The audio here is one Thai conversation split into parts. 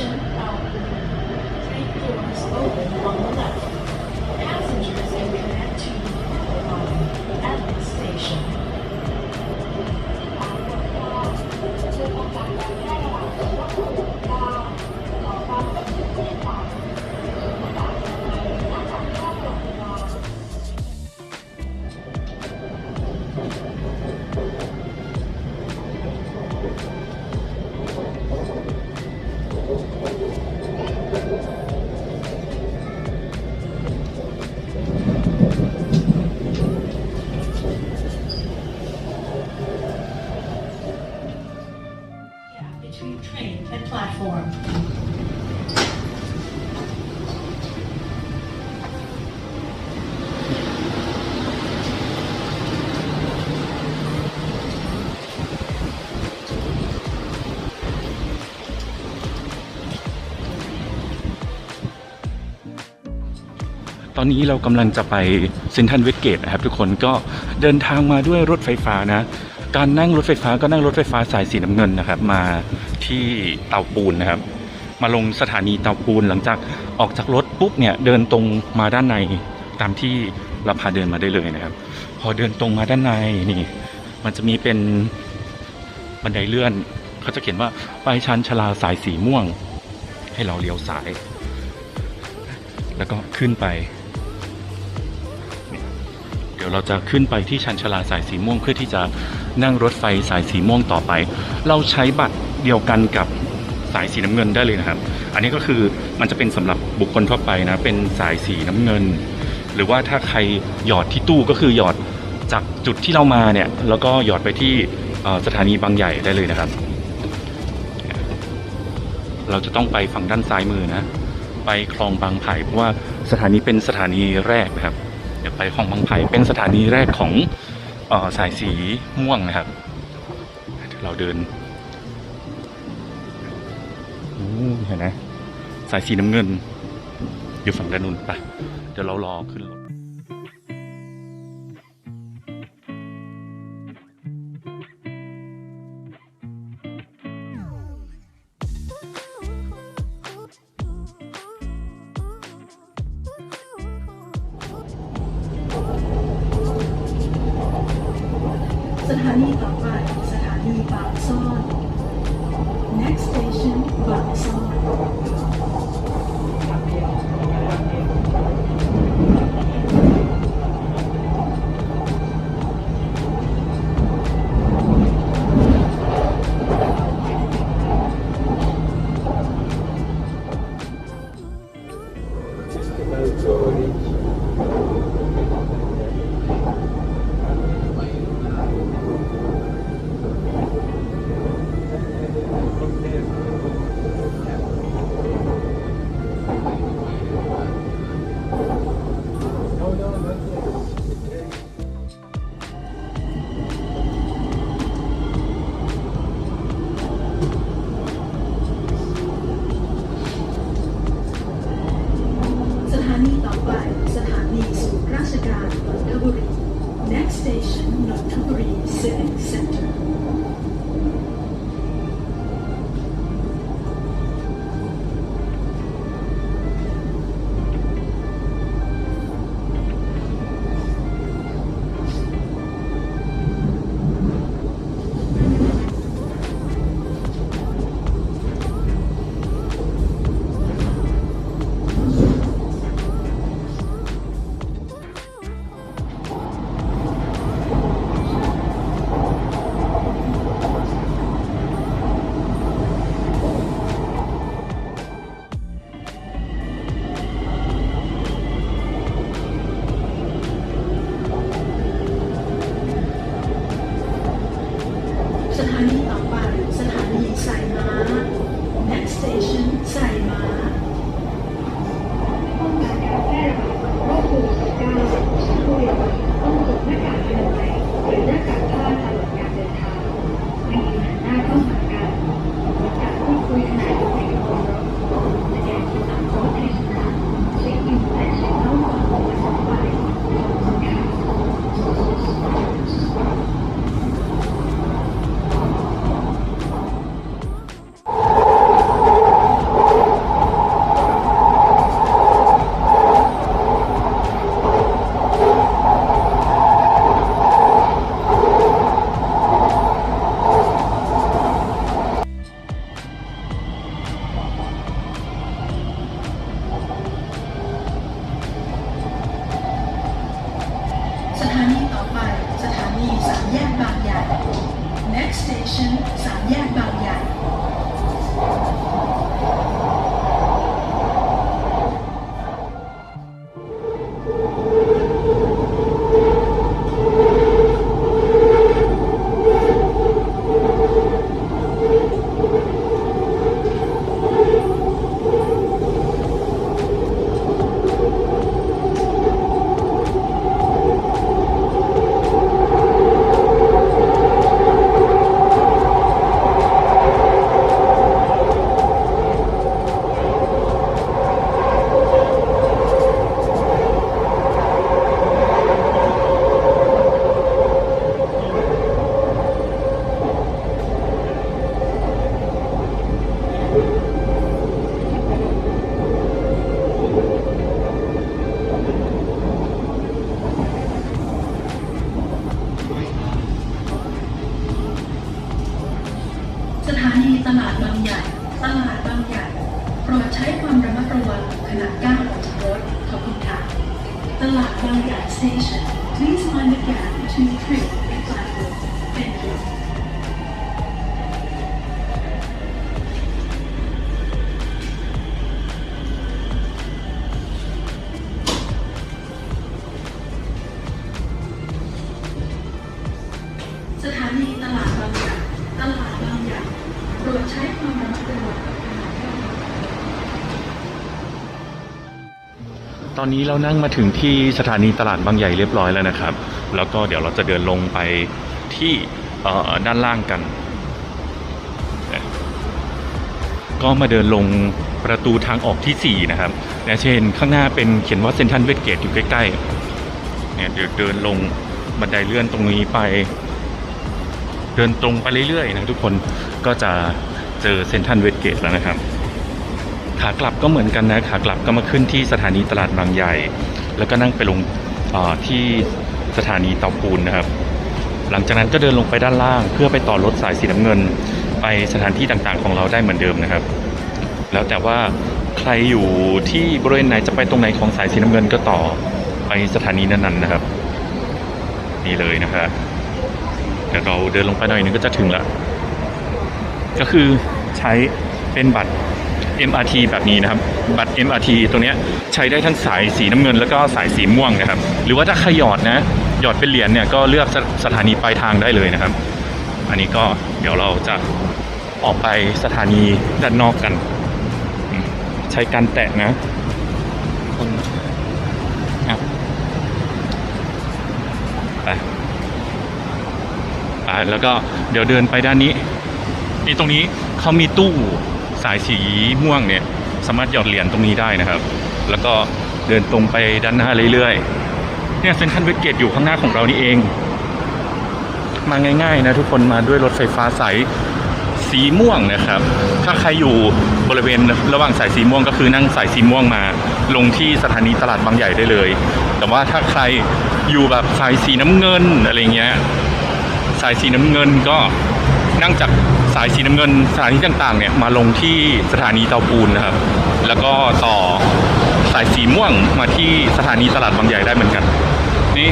outbound. Train doors open on the left. อนนี้เรากำลังจะไปเซนทรัลเวสเกตนะครับทุกคนก็เดินทางมาด้วยรถไฟฟ้านะ การนั่งรถไฟฟ้าก็นั่งรถไฟฟ้าสายสีน้ำเงินนะครับ มาที่เตาปูนนะครับ มาลงสถานีเตาปูนหลังจากออกจากรถปุ๊บเนี่ยเดินตรงมาด้านในตามที่เราพาเดินมาได้เลยนะครับ พอเดินตรงมาด้านในนี่ มันจะมีเป็นบันไดเลื่อน เขาจะเขียนว่าไปชันชลาสายสีม่วง ให้เราเลี้ยวซ้าย แล้วก็ขึ้นไป ดี๋ยวเราจะขึ้นไปที่ชันชลาสายสีม่วงเพื่อที่จะนั่งรถไฟสายสีม่วงต่อไป เราใช้บัตรเดียวกันกับสายสีน้ำเงินได้เลยนะครับ อันนี้ก็คือมันจะเป็นสำหรับบุคคลทั่วไปนะเป็นสายสีน้ำเงิน หรือว่าถ้าใครหยอดที่ตู้ก็คือหยอดจากจุดที่เรามาเนี่ยแล้วก็หยอดไปที่สถานีบางใหญ่ได้เลยนะครับ เราจะต้องไปฝั่งด้านซ้ายมือนะ ไปคลองบางไผ่เพราะว่าสถานีเป็นสถานีแรกนะครับ เดี๋ยวไปคลองบางไผ่เป็นสถานีแรกของออสายสีม่วงนะครับเดี๋ยวเราเดินเห็นไหมสายสีน้ำเงิน อยู่ฝั่งด้านนู้นไปเดี๋ยวเรารอขึ้นรถ สถานีต่อไปสถานีบางซ่อน next station บางซ่อน ถานีต่อไป สถานีศูนย์ราชการนนทบุรี next station นนทบุรี civic center Next station, Sanyang Bao Yai. อนนี้เรานั่งมาถึงที่สถานีตลาดบางใหญ่เรียบร้อยแล้วนะครับ แล้วก็เดี๋ยวเราจะเดินลงไปที่ด้านล่างกัน ก็มาเดินลงประตูทางออกที่ 4 นะครับและเช่นข้างหน้าเป็นเขียนว่าเซนทันเวสเกตอยู่ใกล้ๆ เนี่ยเดี๋ยวเดินลงบันไดเลื่อนตรงนี้ไป เดินตรงไปเรื่อยๆนะทุกคนก็จะเจอเซนทันเวสเกตแล้วนะครับ ขากลับก็เหมือนกันนะขากลับก็มาขึ้นที่สถานีตลาดบางใหญ่ แล้วก็นั่งไปลงที่สถานีเตาปูนนะครับ หลังจากนั้นก็เดินลงไปด้านล่าง เพื่อไปต่อรถสายสีน้ำเงิน ไปสถานที่ต่างๆของเราได้เหมือนเดิมนะครับ แล้วแต่ว่าใครอยู่ที่บริเวณไหนจะไปตรงไหนของสายสีน้ำเงินก็ต่อไปสถานีนั้นๆนะครับ นี่เลยนะครับเดี๋ยวเราเดินลงไปหน่อยนึงก็จะถึงละก็คือใช้เป็นบัตร MRT แบบนี้นะครับ บัตร MRT ตัวเนี้ใช้ได้ทั้งสายสีน้ำเงิน แล้วก็สายสีม่วงนะครับ หรือว่าถ้าใครหยอดนะหยอดเป็นเหรียญเนี่ยก็เลือกสสถานีปลายทางได้เลยนะครับ อันนี้ก็เดี๋ยวเราจะออกไปสถานีด้านนอกกัน ใช้การแตะนะคนอะไปไปแล้วก็เดี๋ยวเดินไปด้านนี้นี่ตรงนี้เขามีตู้ สายสีม่วงเนี่ยสามารถหยอดเหรียญตรงนี้ได้นะครับ แล้วก็เดินตรงไปด้านหน้าเรื่อยๆ เนี่ยเซ็นทรัลเวสเกตอยู่ข้างหน้าของเรานี่เอง มาง่ายๆนะทุกคนมาด้วยรถไฟฟ้าสายสีม่วงนะครับ ถ้าใครอยู่บริเวณระหว่างสายสีม่วงก็คือนั่งสายสีม่วงมา ลงที่สถานีตลาดบางใหญ่ได้เลย แต่ว่าถ้าใครอยู่แบบสายสีน้ำเงินอะไรเงี้ย สายสีน้ำเงินก็นั่งจาก สายสีน้ำเงินสถานีต่างๆเนี่ยมาลงที่สถานีเตาปูนนะครับ แล้วก็ต่อสายสีม่วงมาที่สถานีตลาดบางใหญ่ได้เหมือนกัน นี่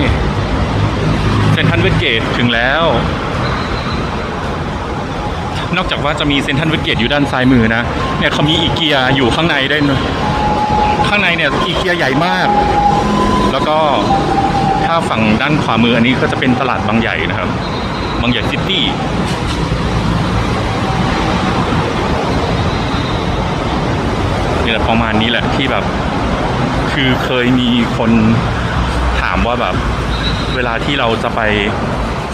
เซนทรัลเวสเกตถึงแล้ว นอกจากว่าจะมีเซนทรัลเวสเกตอยู่ด้านซ้ายมือนะเนี่ยเขามีอีเกียอยู่ข้างในได้ข้างในเนี่ยอีเกียใหญ่มาก แล้วก็ถ้าฝั่งด้านขวามืออันนี้ก็จะเป็นตลาดบางใหญ่นะครับ บางใหญ่ซิตี้นี่แหละ ประมาณนี้แหละที่แบบ คือเคยมีคนถามว่าแบบ เวลาที่เราจะไป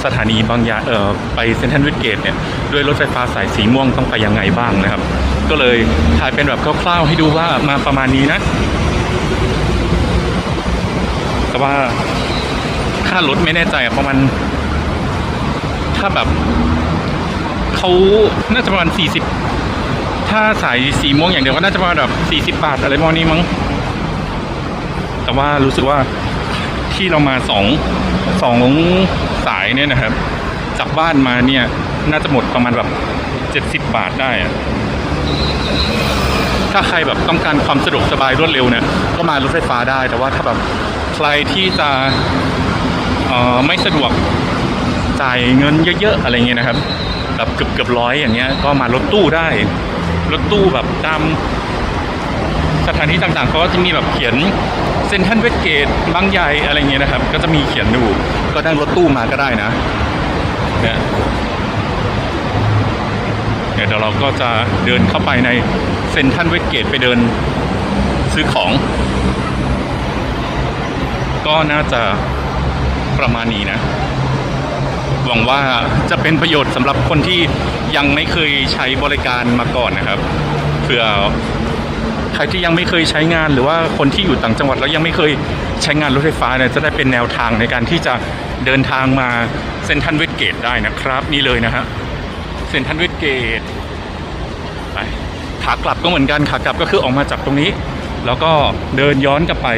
สถานีบางยาเออไปเซนทรัลเวสเกตเนี่ยด้วยรถไฟฟ้าสายสีม่วงต้องไปยังไงบ้างนะครับ ก็เลยถ่ายเป็นแบบคร่าวๆให้ดูว่ามาประมาณนี้นะแต่ว่าค่ารถไม่แน่ใจอะประมาณถ้าแบบเขาน่าจะประมาณสี่สิบ ถ้าสายสีม่วงอย่างเดียวก็น่าจะประมาณแบบสี่สิบบาทอะไรประมาณนี้มั้ง แต่ว่ารู้สึกว่าที่เรามาสองสองสายเนี่ยนะครับ จากบ้านมาเนี่ย น่าจะหมดประมาณแบบเจ็ดสิบบาทได้อะถ้าใครแบบต้องการความสะดวกสบายรวดเร็วเนี่ย ก็มารถไฟฟ้าได้ แต่ว่าถ้าแบบใครที่จะไม่สะดวกจ่ายเงินเยอะๆอะไรเงี้ยนะครับ แบบเกือบเกือบร้อยอย่างเงี้ยก็มารถตู้ได้ รถตู้แบบตามสถานที่ต่างๆเขาก็จะมีแบบเขียนเซนทันเวสเกตบางใหญ่อะไรเงี้ยนะครับ ก็จะมีเขียนอยู่ก็นั่งรถตู้มาก็ได้นะเนี่ยเดี๋ยวเราก็จะเดินเข้าไปในเซนทันเวสเกตไปเดินซื้อของ ก็น่าจะประมาณนี้นะ หวังว่าจะเป็นประโยชน์สำหรับคนที่ยังไม่เคยใช้บริการมาก่อนนะครับเผื่อใครที่ยังไม่เคยใช้งานหรือว่าคนที่อยู่ต่างจังหวัดแล้วยังไม่เคยใช้งานรถไฟฟ้าเนี่ยจะได้เป็นแนวทางในการที่จะเดินทางมาเซนทันเวสเกตได้นะครับ นี่เลยนะฮะเซนทันเวสเกตไปขากลับก็เหมือนกันขากลับก็คือออกมาจากตรงนี้ แล้วก็เดินย้อนกลับไป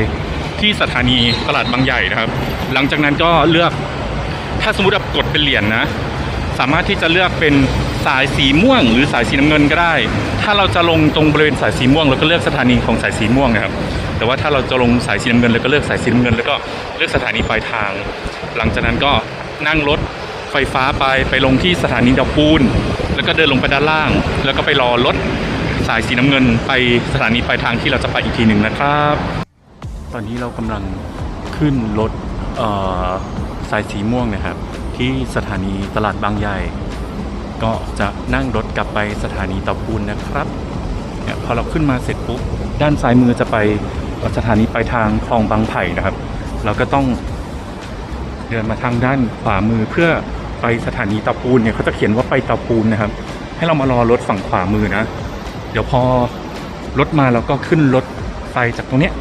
ที่สถานีตลาดบางใหญ่นะครับ หลังจากนั้นก็เลือก ถ้าสมมติแบบกดเป็นเหรียญนะ สามารถที่จะเลือกเป็นสายสีม่วง หรือสายสีน้ำเงินก็ได้ ถ้าเราจะลงตรงบริเวณสายสีม่วงเราก็เลือกสถานีของสายสีม่วงนะครับ แต่ว่าถ้าเราจะลงสายสีน้ำเงินเราก็เลือกสายสีน้ำเงิน แล้วก็เลือกสถานีปลายทาง หลังจากนั้นก็นั่งรถไฟฟ้าไปไปลงที่สถานีดอกปูน แล้วก็เดินลงไปด้านล่าง แล้วก็ไปรอรถสายสีน้ำเงินไปสถานีปลายทางที่เราจะไปอีกทีหนึ่งนะครับ ตอนนี้เรากำลังขึ้นรถเอ่อ สายสีม่วงนะครับ ที่สถานีตลาดบางใหญ่ ก็จะนั่งรถกลับไปสถานีเตาปูนนะครับเนี่ยพอเราขึ้นมาเสร็จปุ๊บด้านซ้ายมือจะไปสถานีปลายทางคลองบางไผ่นะครับ เราก็ต้องเดินมาทางด้านขวามือเพื่อไปสถานีเตาปูนเนี่ยเขาจะเขียนว่าไปเตาปูนนะครับ ให้เรามารอรถฝั่งขวามือนะ เดี๋ยวพอรถมาเราก็ขึ้นรถไฟจากตรงเนี้ย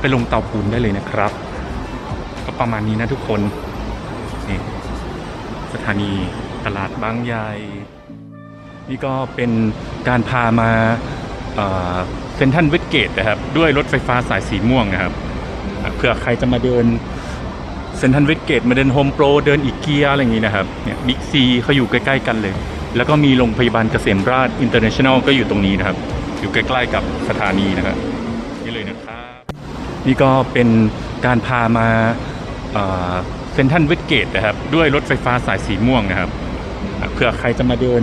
ไปลงเตาปูนได้เลยนะครับ ก็ประมาณนี้นะทุกคน สถานีตลาดบางใหญ่ นี่ก็เป็นการพามาเซนทันเวสเกตนะครับ ด้วยรถไฟฟ้าสายสีม่วงนะครับเผื่อใครจะมาเดินเซนทันเวสเกตมาเดินโฮมโปรเดินอีเกียอะไรอย่างนี้นะครับเนี่ยบิ๊กซีเขาอยู่ใกล้ ๆ กันเลย แล้วก็มีโรงพยาบาลเกษมราชอินเตอร์เนชั่นแนลก็อยู่ตรงนี้นะครับ อยู่ใกล้ ๆ กับสถานีนะครับนี่เลยนะครับ นี่ก็เป็นการพามาเซนทันเวสเกตนะครับ ด้วยรถไฟฟ้าสายสีม่วงนะครับเผื่อใครจะมาเดิน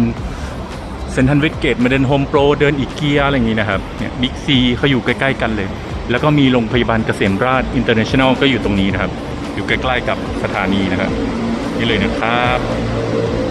เซนทันเวสเกตมาเดินโฮมโปรเดินอีเกียอะไรอย่างนี้นะครับเนี่ยบิ๊กซีเขาอยู่ใกล้ ๆ กันเลย แล้วก็มีโรงพยาบาลเกษมราชอินเตอร์เนชั่นแนลก็อยู่ตรงนี้นะครับ อยู่ใกล้ ๆ กับสถานีนะครับนี่เลยนะครับ